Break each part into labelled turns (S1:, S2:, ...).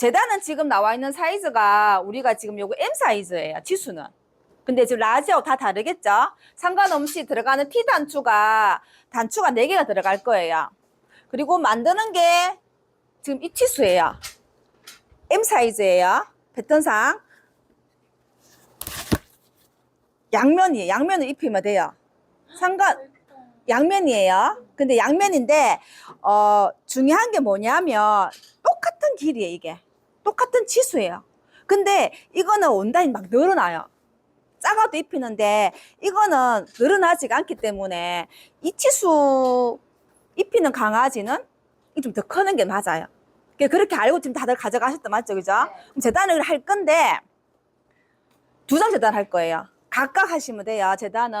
S1: 재단은 지금 나와 있는 사이즈가 우리가 지금 요거 M 사이즈예요. 지수는. 근데 지금 라지하고 다 다르겠죠? 상관없이 들어가는 T 단추가 단추가 4개가 들어갈 거예요. 그리고 만드는 게 지금 이 치수예요. M 사이즈예요. 패턴상. 양면이에요. 양면을 입히면 돼요. 상관 양면이에요. 근데 양면인데 어 중요한 게 뭐냐면 똑같은 길이에요, 이게. 똑같은 치수예요. 근데 이거는 원단이 막 늘어나요. 작아도 입히는데 이거는 늘어나지가 않기 때문에 이 치수 입히는 강아지는 좀 더 크는 게 맞아요. 그러니까 그렇게 알고 지금 다들 가져가셨다 맞죠, 그죠? 그럼 재단을 할 건데 두 장 재단 할 거예요. 각각 하시면 돼요. 재단은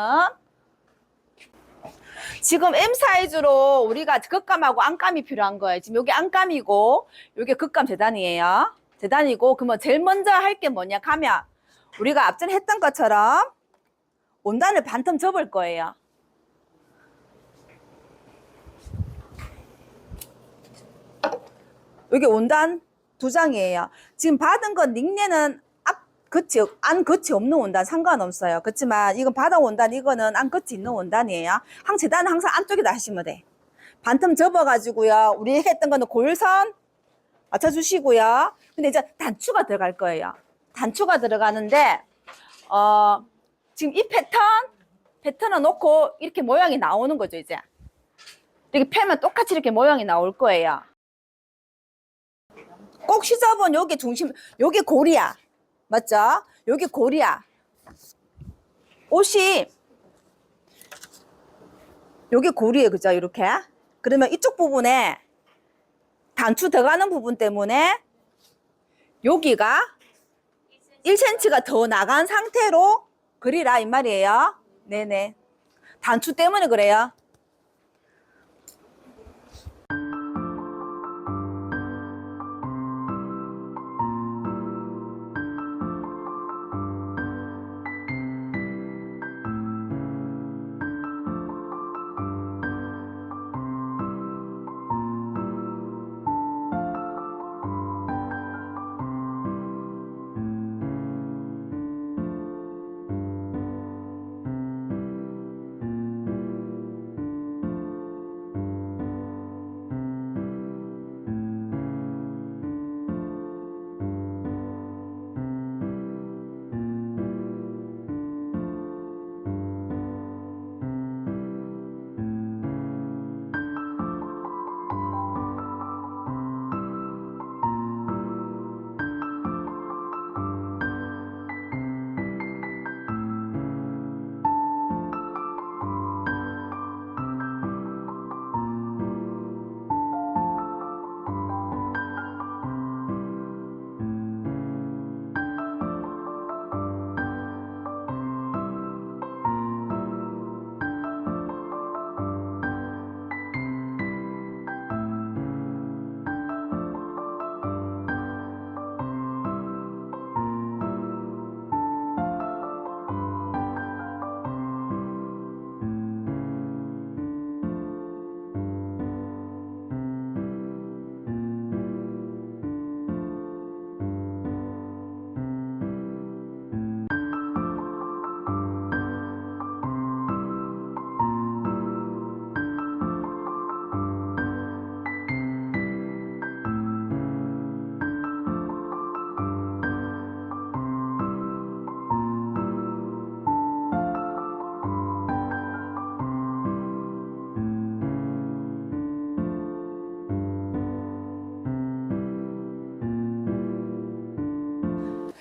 S1: 지금 M 사이즈로 우리가 극감하고 안감이 필요한 거예요. 지금 여기 안감이고 여기 극감 재단이에요. 재단이고 그러면 제일 먼저 할 게 뭐냐 하면 우리가 앞전에 했던 것처럼 원단을 반텀 접을 거예요. 여기 원단 두 장이에요. 지금 받은 건 닉네는 앞 끝이 안 끝이 없는 원단 상관없어요. 그렇지만 이건 바다 원단 이거는 안 끝이 있는 원단이에요. 항 재단은 항상 안쪽에다 하시면 돼. 반틈 접어가지고요. 우리 했던 거는 골선 맞춰주시고요. 근데 이제 단추가 들어갈 거예요. 단추가 들어가는데 어 지금 이 패턴 패턴을 놓고 이렇게 모양이 나오는 거죠 이제. 이렇게 펴면 똑같이 이렇게 모양이 나올 거예요. 꼭 시접은 여기 중심, 여기 고리야. 맞죠? 여기 고리야. 옷이 여기 고리에 그죠? 이렇게. 그러면 이쪽 부분에 단추 들어가는 부분 때문에 여기가 1cm가 더 나간 상태로 그리라 이 말이에요. 네네. 단추 때문에 그래요.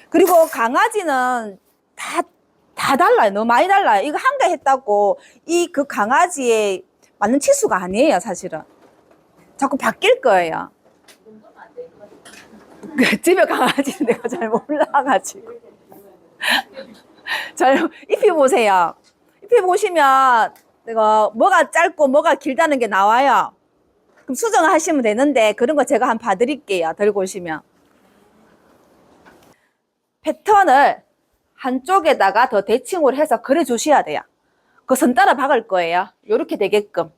S1: 그리고 강아지는 다, 다 달라요. 너무 많이 달라요. 이거 한 개 했다고 이 그 강아지에 맞는 치수가 아니에요, 사실은. 자꾸 바뀔 거예요. 그 집에 강아지는 내가 잘 몰라가지고. 잘 입혀보세요. 입혀보시면 내가 뭐가 짧고 뭐가 길다는 게 나와요. 그럼 수정을 하시면 되는데 그런 거 제가 한번 봐드릴게요. 들고 오시면. 패턴을 한쪽에다가 더 대칭을 해서 그려 주셔야 돼요. 그 선 따라 박을 거예요. 요렇게 되게끔.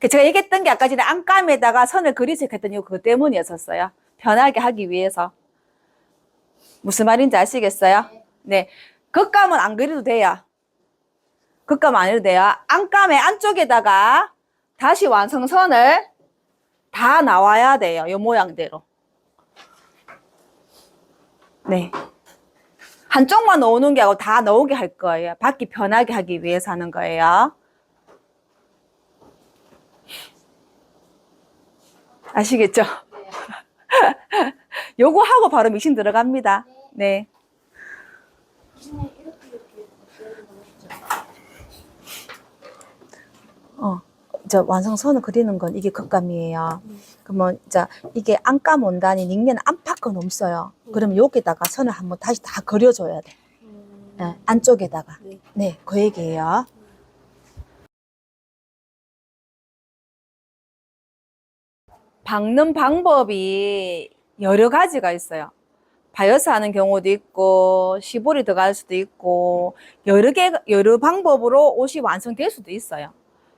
S1: 그 제가 얘기했던 게 아까 전에 안감에다가 선을 그리세요 했더니 그거 때문이었었어요. 편하게 하기 위해서. 무슨 말인지 아시겠어요? 네. 겉감은 안 그려도 돼요. 겉감 안 해도 돼요. 안감의 안쪽에다가 다시 완성선을 다 나와야 돼요. 이 모양대로. 네. 한쪽만 넣는 게 아니고 다 넣게 할 거예요. 받기 편하게 하기 위해서 하는 거예요. 아시겠죠? 요거 하고 바로 미신 들어갑니다. 네. 어, 저 완성선을 그리는 건 이게 겉감이에요. 그러면 자 이게 안감 원단이 닉네는 안팎은 없어요. 그러면 여기다가 선을 한번 다시 다 그려줘야 돼. 네, 안쪽에다가.
S2: 네.
S1: 네, 그 얘기예요. 박는 방법이 여러 가지가 있어요. 바이어스 하는 경우도 있고, 시볼이 들어갈 수도 있고, 여러 개, 여러 방법으로 옷이 완성될 수도 있어요.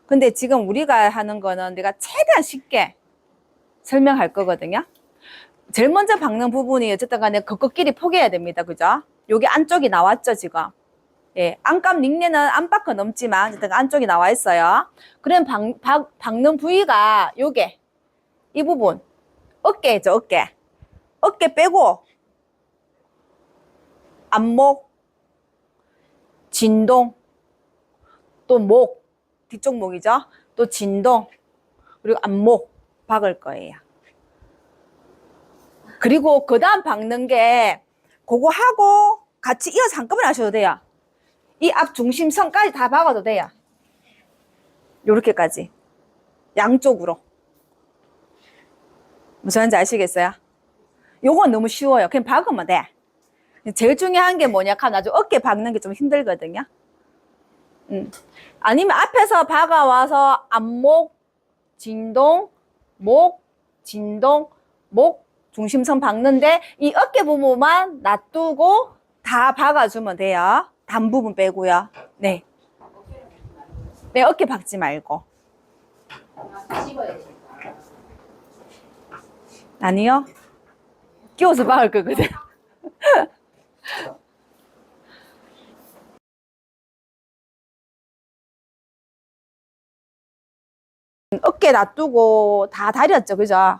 S1: 근데 지금 우리가 하는 거는 내가 최대한 쉽게 설명할 거거든요. 제일 먼저 박는 부분이 어쨌든 간에 겉겉끼리 포개야 됩니다. 그죠? 여기 안쪽이 나왔죠, 지금. 예, 안감 닉네는 안팎은 넘지만 어쨌든 안쪽이 나와 있어요. 그럼 박, 박, 박는 부위가 요게 이 부분 어깨죠, 어깨. 어깨 빼고 안목, 진동, 또 목, 뒤쪽 목이죠. 또 진동, 그리고 안목 박을 거예요. 그리고 그 다음 박는 게 그거 하고 같이 이어서 한꺼번에 하셔도 돼요. 이 앞 중심선까지 다 박아도 돼요. 요렇게까지. 양쪽으로. 무슨 말인지 아시겠어요? 요건 너무 쉬워요. 그냥 박으면 돼. 제일 중요한 게 뭐냐 하면 나중 어깨 박는 게 좀 힘들거든요. 음. 아니면 앞에서 박아와서 안목, 진동, 목, 진동, 목, 중심선 박는데 이 어깨 부분만 놔두고 다 박아주면 돼요. 단 부분 빼고요. 네. 네, 어깨 박지 말고. 아니요. 끼워서 박을 거거든. 어깨 놔두고 다 다렸죠, 그죠?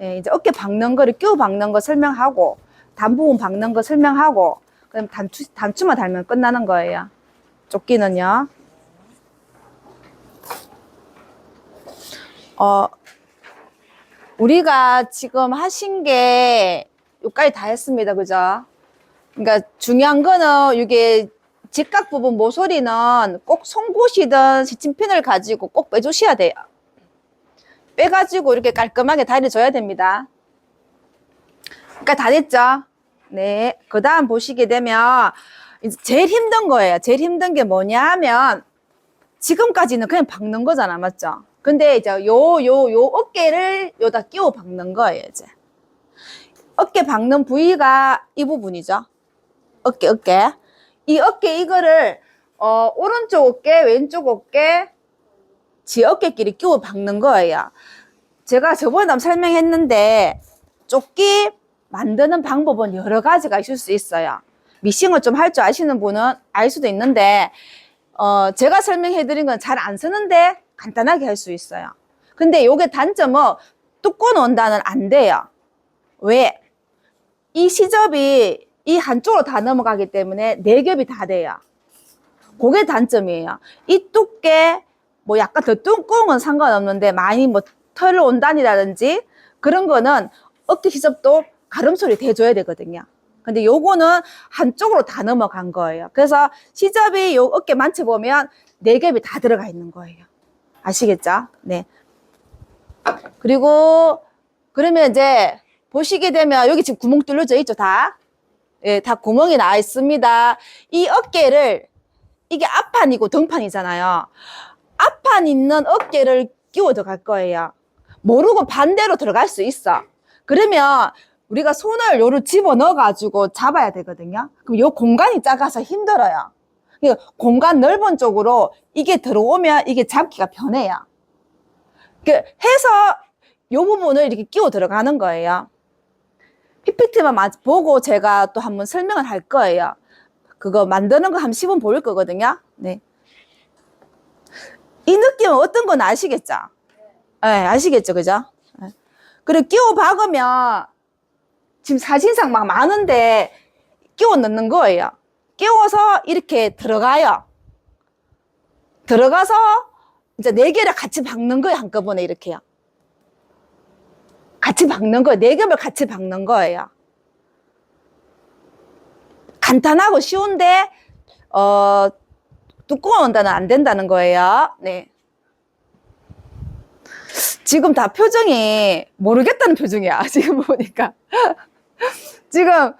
S1: 예, 이제 어깨 박는 거를 끼워 박는 거 설명하고, 단부분 박는 거 설명하고, 그럼 단추, 단추만 달면 끝나는 거예요. 조끼는요. 어, 우리가 지금 하신 게 여기까지 다 했습니다. 그죠? 그러니까 중요한 거는 이게 직각 부분 모서리는 꼭 송곳이든 시침핀을 가지고 꼭 빼주셔야 돼요. 빼가지고 이렇게 깔끔하게 다려줘야 됩니다. 그러니까 다 됐죠? 네. 그 다음 보시게 되면 이제 제일 힘든 거예요. 제일 힘든 게 뭐냐 하면 지금까지는 그냥 박는 거잖아. 맞죠? 근데 이제 요, 요, 요 어깨를 요다 끼워 박는 거예요, 이제. 어깨 박는 부위가 이 부분이죠. 어깨, 어깨. 이 어깨 이거를, 어, 오른쪽 어깨, 왼쪽 어깨, 지 어깨끼리 끼워 박는 거예요. 제가 저번에 설명했는데, 조끼 만드는 방법은 여러 가지가 있을 수 있어요. 미싱을 좀 할 줄 아시는 분은 알 수도 있는데, 어, 제가 설명해 드린 건 잘 안 쓰는데 간단하게 할 수 있어요. 근데 요게 단점은 뚜껑 원단은 안 돼요. 왜? 이 시접이 이 한쪽으로 다 넘어가기 때문에 네 겹이 다 돼요. 그게 단점이에요. 이 두께, 뭐 약간 더 두꺼운 상관없는데 많이 뭐털 원단이라든지 그런 거는 어깨 시접도 가름소리 대줘야 되거든요. 근데 요거는 한쪽으로 다 넘어간 거예요. 그래서 시접이 요 어깨 만져보면 네 겹이 다 들어가 있는 거예요. 아시겠죠? 네. 그리고 그러면 이제 보시게 되면 여기 지금 구멍 뚫려져 있죠, 다? 예, 다 구멍이 나 있습니다. 이 어깨를 이게 앞판이고 등판이잖아요. 앞판 있는 어깨를 끼워 들어갈 거예요. 모르고 반대로 들어갈 수 있어. 그러면 우리가 손을 요를 집어 넣어 가지고 잡아야 되거든요. 그럼 요 공간이 작아서 힘들어요. 그러니까 공간 넓은 쪽으로 이게 들어오면 이게 잡기가 편해요. 그 해서 요 부분을 이렇게 끼워 들어가는 거예요. PPT만 마- 보고 제가 또 한번 설명을 할 거예요. 그거 만드는 거 한 10분 보일 거거든요. 네. 이 느낌은 어떤 건 아시겠죠? 네, 아시겠죠, 그죠? 네. 그리고 끼워 박으면 지금 사진상 막 많은데 끼워 넣는 거예요. 끼워서 이렇게 들어가요. 들어가서 이제 네 개를 같이 박는 거예요, 한꺼번에 이렇게요. 같이 박는 거예요. 네 겹을 같이 박는 거예요. 간단하고 쉬운데, 어, 두꺼운 원단은 안 된다는 거예요. 네. 지금 다 표정이 모르겠다는 표정이야. 지금 보니까. 지금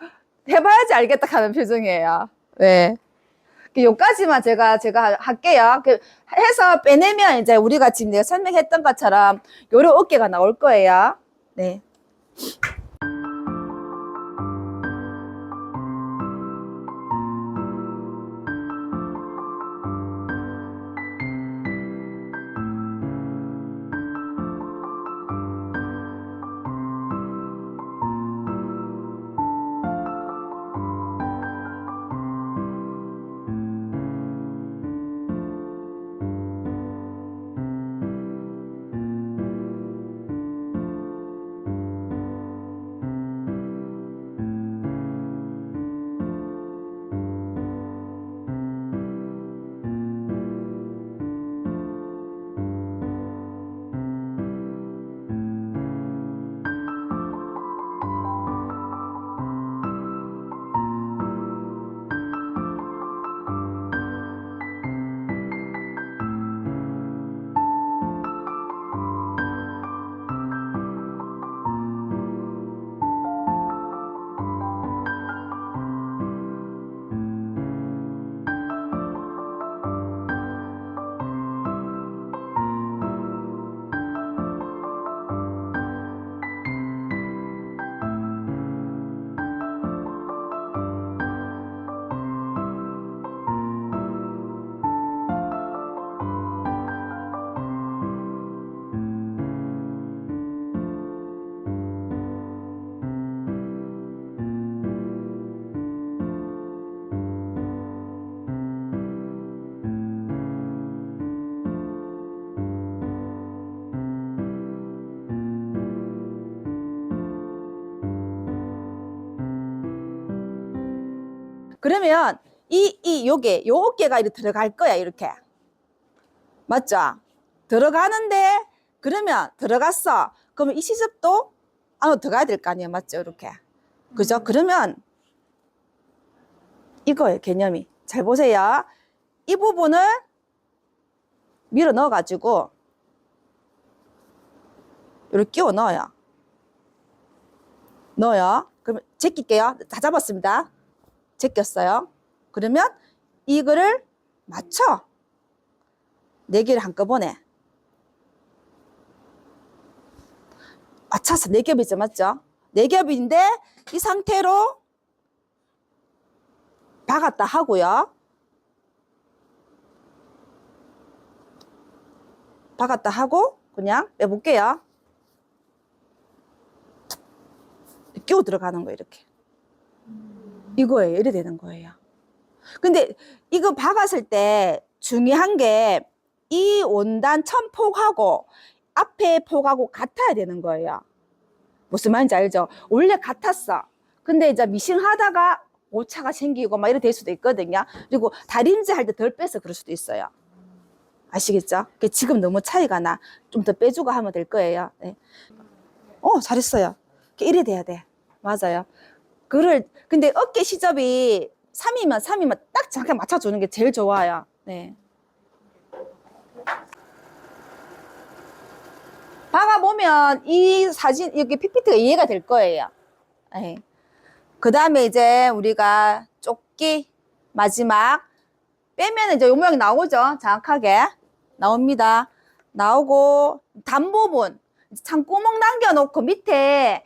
S1: 해봐야지 알겠다 하는 표정이에요. 네. 그 요까지만 제가, 제가 할게요. 그 해서 빼내면 이제 우리가 지금 내가 설명했던 것처럼 요런 어깨가 나올 거예요. 네. 그러면 이, 이, 요게, 요 어깨가 이렇게 들어갈 거야, 이렇게. 맞죠? 들어가는데, 그러면 들어갔어. 그러면 이 시접도 안으로 들어가야 될 거 아니에요, 맞죠? 이렇게. 그죠? 그러면 이거예요, 개념이. 잘 보세요. 이 부분을 밀어 넣어가지고, 이렇게 끼워 넣어요. 넣어요. 그러면 제낄게요. 다 잡았습니다. 제꼈어요. 그러면 이거를 맞춰. 네 개를 한꺼번에. 맞춰서 네 겹이죠, 맞죠? 네 겹인데 이 상태로 박았다 하고요. 박았다 하고 그냥 빼볼게요. 끼워 들어가는 거 이렇게. 이거예요. 이래 되는 거예요. 근데 이거 박았을 때 중요한 게 이 원단 천 폭하고 앞에 폭하고 같아야 되는 거예요. 무슨 말인지 알죠? 원래 같았어. 근데 이제 미싱 하다가 오차가 생기고 막 이래 될 수도 있거든요. 그리고 다림질 할 때 덜 빼서 그럴 수도 있어요. 아시겠죠? 지금 너무 차이가 나. 좀 더 빼주고 하면 될 거예요. 네. 어, 잘했어요. 이래 돼야 돼. 맞아요. 그를 근데 어깨 시접이 3이면 3이면 딱 정확하게 맞춰주는 게 제일 좋아요. 네. 박아보면 이 사진 여기 PPT가 이해가 될 거예요. 네. 그 다음에 이제 우리가 조끼 마지막 빼면 이제 요 모양이 나오죠. 정확하게 나옵니다. 나오고 단 부분 창구멍 남겨놓고 밑에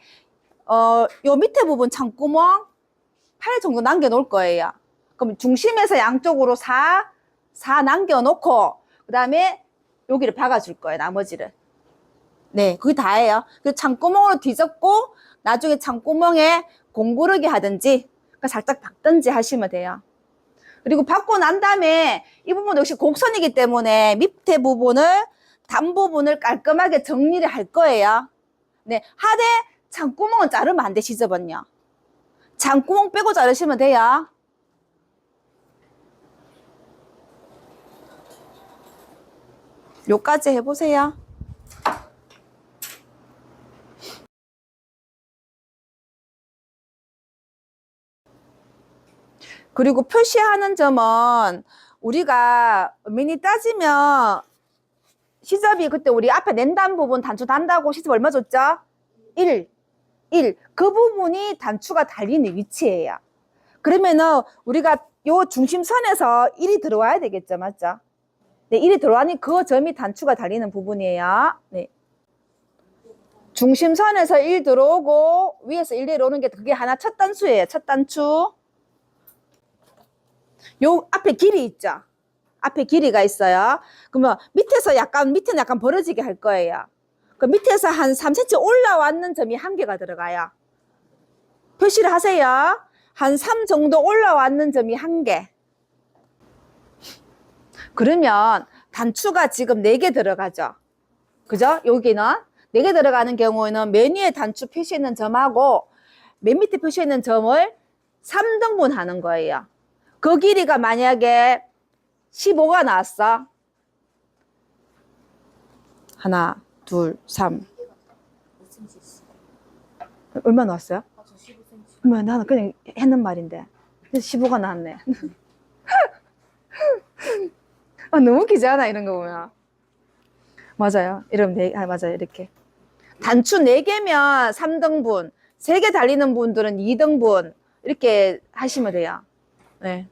S1: 어, 요 밑에 부분 창구멍 8 정도 남겨 놓을 거예요. 그럼 중심에서 양쪽으로 4, 4 남겨 놓고, 그 다음에 여기를 박아 줄 거예요, 나머지를. 네, 그게 다예요. 그 창구멍으로 뒤집고 나중에 창구멍에 공구르기 하든지 그러니까 살짝 박든지 하시면 돼요. 그리고 받고 난 다음에 이 부분 역시 곡선이기 때문에 밑에 부분을 단 부분을 깔끔하게 정리를 할 거예요. 네, 하되 창구멍은 자르면 안 돼, 시접은요. 창구멍 빼고 자르시면 돼요. 요까지 해보세요. 그리고 표시하는 점은 우리가 미니 따지면 시접이 그때 우리 앞에 낸단 부분 단추 단다고 시접 얼마 줬죠? 1. 1. 그 부분이 단추가 달리는 위치예요. 그러면은 우리가 요 중심선에서 1이 들어와야 되겠죠. 맞죠? 네, 1이 들어와니 그 점이 단추가 달리는 부분이에요. 네. 중심선에서 1 들어오고 위에서 1 내려오는 게 그게 하나 첫 단추예요. 첫 단추. 요 앞에 길이 있죠. 앞에 길이가 있어요. 그러면 밑에서 약간 밑에는 약간 벌어지게 할 거예요. 그 밑에서 한 3cm 올라왔는 점이 한 개가 들어가요. 표시를 하세요. 한 3 정도 올라왔는 점이 한 개. 그러면 단추가 지금 4개 들어가죠. 그죠? 여기는 4개 들어가는 경우에는 맨 위에 단추 표시 있는 점하고 맨 밑에 표시 있는 점을 3등분 하는 거예요. 그 길이가 만약에 15가 나왔어. 하나, 둘, 삼. 얼마 나왔어요?
S2: 아, 저 15cm.
S1: 뭐 나는 그냥 했는 말인데. 그래서 15가 나왔네. 아, 너무 웃기지 않아? 이런 거 보면. 맞아요. 이러면 네, 아, 맞아요. 이렇게. 단추 4 개면 3등분, 3개 달리는 분들은 2등분, 이렇게 하시면 돼요. 네.